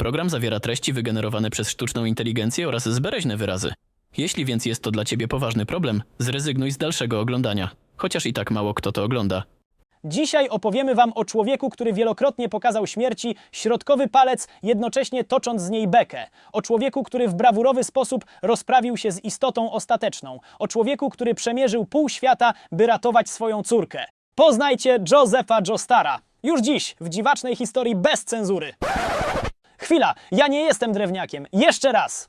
Program zawiera treści wygenerowane przez sztuczną inteligencję oraz zbereźne wyrazy. Jeśli więc jest to dla ciebie poważny problem, zrezygnuj z dalszego oglądania. Chociaż i tak mało kto to ogląda. Dzisiaj opowiemy Wam o człowieku, który wielokrotnie pokazał śmierci środkowy palec, jednocześnie tocząc z niej bekę. O człowieku, który w brawurowy sposób rozprawił się z istotą ostateczną. O człowieku, który przemierzył pół świata, by ratować swoją córkę. Poznajcie Josefa Joestara. Już dziś, w dziwacznej historii bez cenzury. Chwila, ja nie jestem drewniakiem. Jeszcze raz.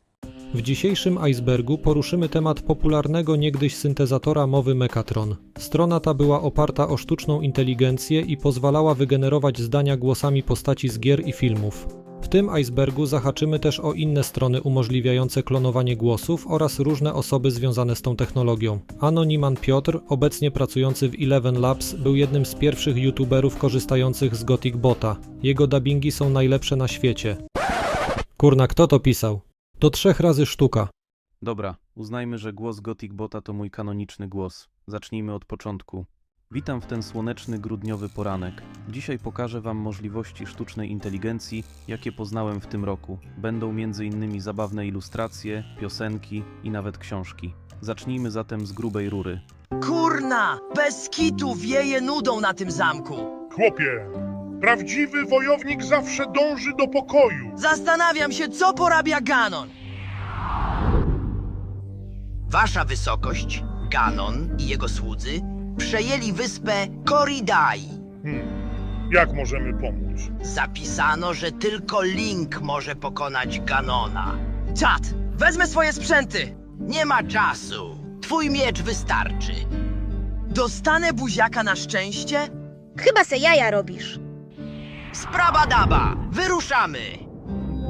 W dzisiejszym icebergu poruszymy temat popularnego niegdyś syntezatora mowy Mekatron. Strona ta była oparta o sztuczną inteligencję i pozwalała wygenerować zdania głosami postaci z gier i filmów. W tym icebergu zahaczymy też o inne strony umożliwiające klonowanie głosów oraz różne osoby związane z tą technologią. Anoniman Piotr, obecnie pracujący w Eleven Labs, był jednym z pierwszych youtuberów korzystających z Gothic Bota. Jego dubbingi są najlepsze na świecie. Kurna, kto to pisał? Do trzech razy sztuka. Dobra, uznajmy, że głos Gothic Bota to mój kanoniczny głos. Zacznijmy od początku. Witam w ten słoneczny grudniowy poranek. Dzisiaj pokażę Wam możliwości sztucznej inteligencji, jakie poznałem w tym roku. Będą m.in. zabawne ilustracje, piosenki i nawet książki. Zacznijmy zatem z grubej rury. Kurna! Bez kitu wieje nudą na tym zamku. Chłopie, prawdziwy wojownik zawsze dąży do pokoju. Zastanawiam się, co porabia Ganon. Wasza wysokość, Ganon i jego słudzy przejęli wyspę Koridai. Hmm. Jak możemy pomóc? Zapisano, że tylko Link może pokonać Ganona. Czad, wezmę swoje sprzęty. Nie ma czasu. Twój miecz wystarczy. Dostanę buziaka na szczęście? Chyba se jaja robisz. Sprabadaba, wyruszamy!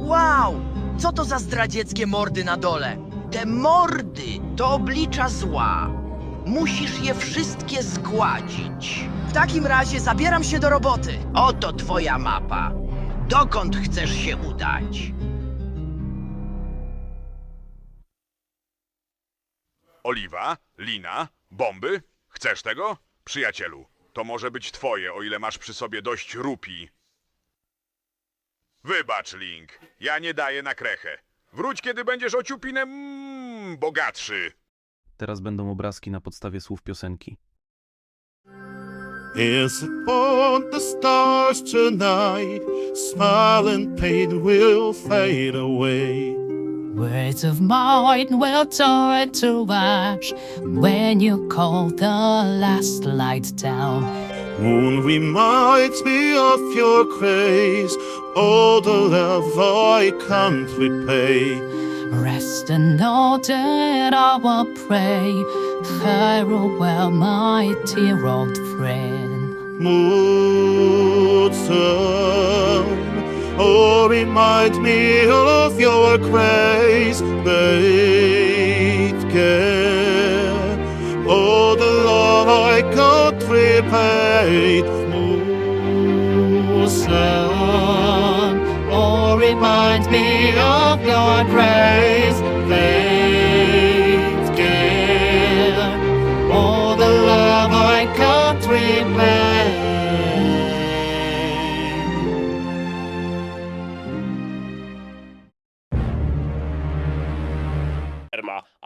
Wow, co to za zdradzieckie mordy na dole? Te mordy to oblicza zła. Musisz je wszystkie zgładzić. W takim razie zabieram się do roboty. Oto twoja mapa. Dokąd chcesz się udać? Oliwa, lina, bomby? Chcesz tego? Przyjacielu, to może być twoje, o ile masz przy sobie dość rupi. Wybacz, Link, ja nie daję na krechę. Wróć, kiedy będziesz ociupinem mm, bogatszy. Teraz będą obrazki na podstawie słów piosenki. Yes, upon the stars tonight, smile and pain will fade away. Words of mine will turn to ash when you call the last light down. Moon reminds me of your grace, all the love I can't repay. Rest and know that I will pray. Farewell, my dear old friend. Moon oh, remind me of your grace, great care. Oh, the love I can't repay.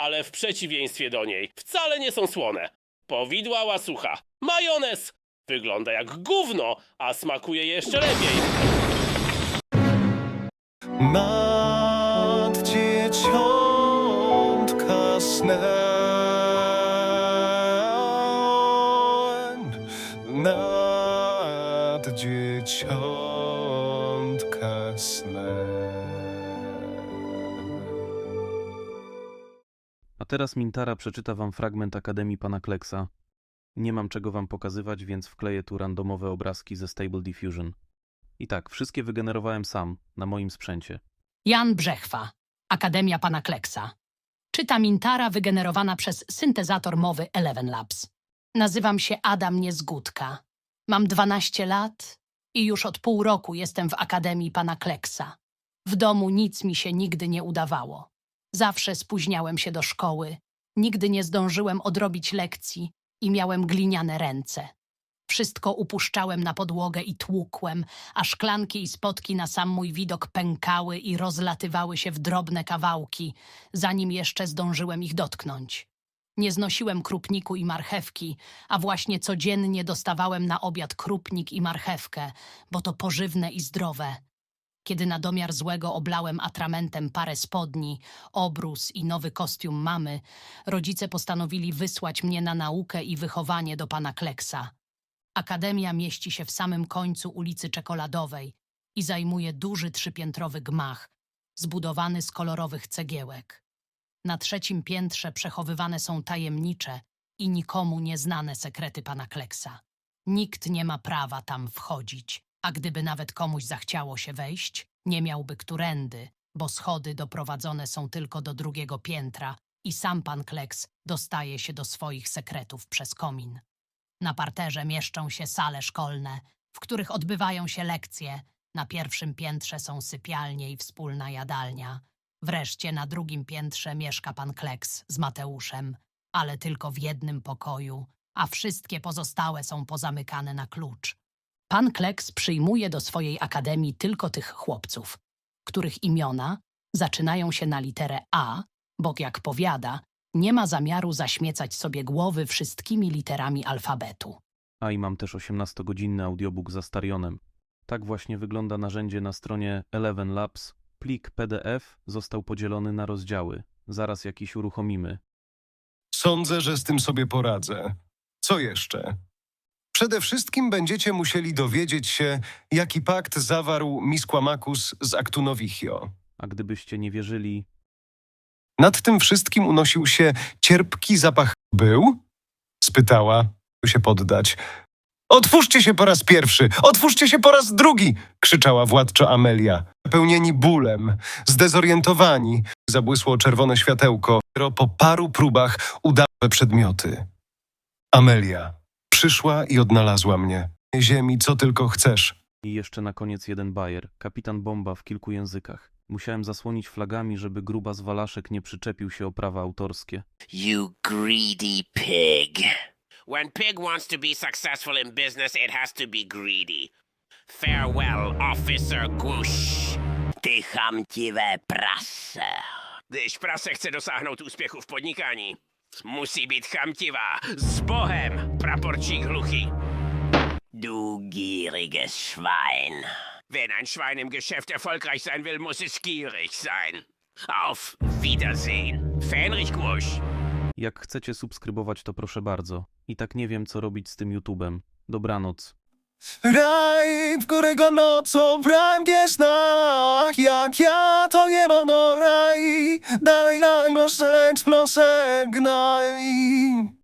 Ale w przeciwieństwie do niej wcale nie są słone. Powidła łasucha. Majonez wygląda jak gówno, a smakuje jeszcze lepiej. Nad snęń Nad dzieciątka A teraz Mintara przeczyta wam fragment Akademii Pana Kleksa. Nie mam czego wam pokazywać, więc wkleję tu randomowe obrazki ze Stable Diffusion. I tak, wszystkie wygenerowałem sam, na moim sprzęcie. Jan Brzechwa, Akademia Pana Kleksa. Czyta Mintara wygenerowana przez syntezator mowy Eleven Labs. Nazywam się Adam Niezgódka. Mam 12 lat i już od pół roku jestem w Akademii Pana Kleksa. W domu nic mi się nigdy nie udawało. Zawsze spóźniałem się do szkoły, nigdy nie zdążyłem odrobić lekcji i miałem gliniane ręce. Wszystko upuszczałem na podłogę i tłukłem, a szklanki i spotki na sam mój widok pękały i rozlatywały się w drobne kawałki, zanim jeszcze zdążyłem ich dotknąć. Nie znosiłem krupniku i marchewki, a właśnie codziennie dostawałem na obiad krupnik i marchewkę, bo to pożywne i zdrowe. Kiedy na domiar złego oblałem atramentem parę spodni, obrus i nowy kostium mamy, rodzice postanowili wysłać mnie na naukę i wychowanie do pana Kleksa. Akademia mieści się w samym końcu ulicy Czekoladowej i zajmuje duży trzypiętrowy gmach, zbudowany z kolorowych cegiełek. Na trzecim piętrze przechowywane są tajemnicze i nikomu nieznane sekrety pana Kleksa. Nikt nie ma prawa tam wchodzić, a gdyby nawet komuś zachciało się wejść, nie miałby którędy, bo schody doprowadzone są tylko do drugiego piętra i sam pan Kleks dostaje się do swoich sekretów przez komin. Na parterze mieszczą się sale szkolne, w których odbywają się lekcje. Na pierwszym piętrze są sypialnie i wspólna jadalnia. Wreszcie na drugim piętrze mieszka pan Kleks z Mateuszem, ale tylko w jednym pokoju, a wszystkie pozostałe są pozamykane na klucz. Pan Kleks przyjmuje do swojej akademii tylko tych chłopców, których imiona zaczynają się na literę A, bo jak powiada, nie ma zamiaru zaśmiecać sobie głowy wszystkimi literami alfabetu. A i mam też 18-godzinny audiobook za Starionem. Tak właśnie wygląda narzędzie na stronie Eleven Labs. Plik PDF został podzielony na rozdziały. Zaraz jakiś uruchomimy. Sądzę, że z tym sobie poradzę. Co jeszcze? Przede wszystkim będziecie musieli dowiedzieć się, jaki pakt zawarł Miskłamakus z Aktu Novichio. A gdybyście nie wierzyli, Nad tym wszystkim unosił się cierpki zapach. Był? spytała, się poddać. Otwórzcie się po raz pierwszy! Otwórzcie się po raz drugi! krzyczała władczo Amelia. Pełnieni bólem, zdezorientowani, zabłysło czerwone światełko. Dopiero Po paru próbach udały przedmioty. Amelia przyszła i odnalazła mnie. Ziemi, co tylko chcesz. I jeszcze na koniec jeden bajer. Kapitan Bomba w kilku językach. Musiałem zasłonić flagami, żeby gruba z walaszek nie przyczepił się o prawa autorskie. You greedy pig. When pig wants to be successful in business, it has to be greedy. Farewell, Officer Gush. Ty chamtiwe prase. Gdyś prasa chce dosáhnout úspěchu v podnikání, musí být chamtivá. S Bohem, praporčík hluchý. Du gieriges Schwein. Wenn ein Schwein im Geschäft erfolgreich sein will, muss es gierig sein. Auf Wiedersehen. Fähnrich Gusch. Jak chcecie subskrybować, to proszę bardzo. I tak nie wiem, co robić z tym YouTubem. Dobranoc. Raj, w którego nocą pręgnie znak, jak ja to nie mam no raj, daj nam proszę, proszę, gnaj.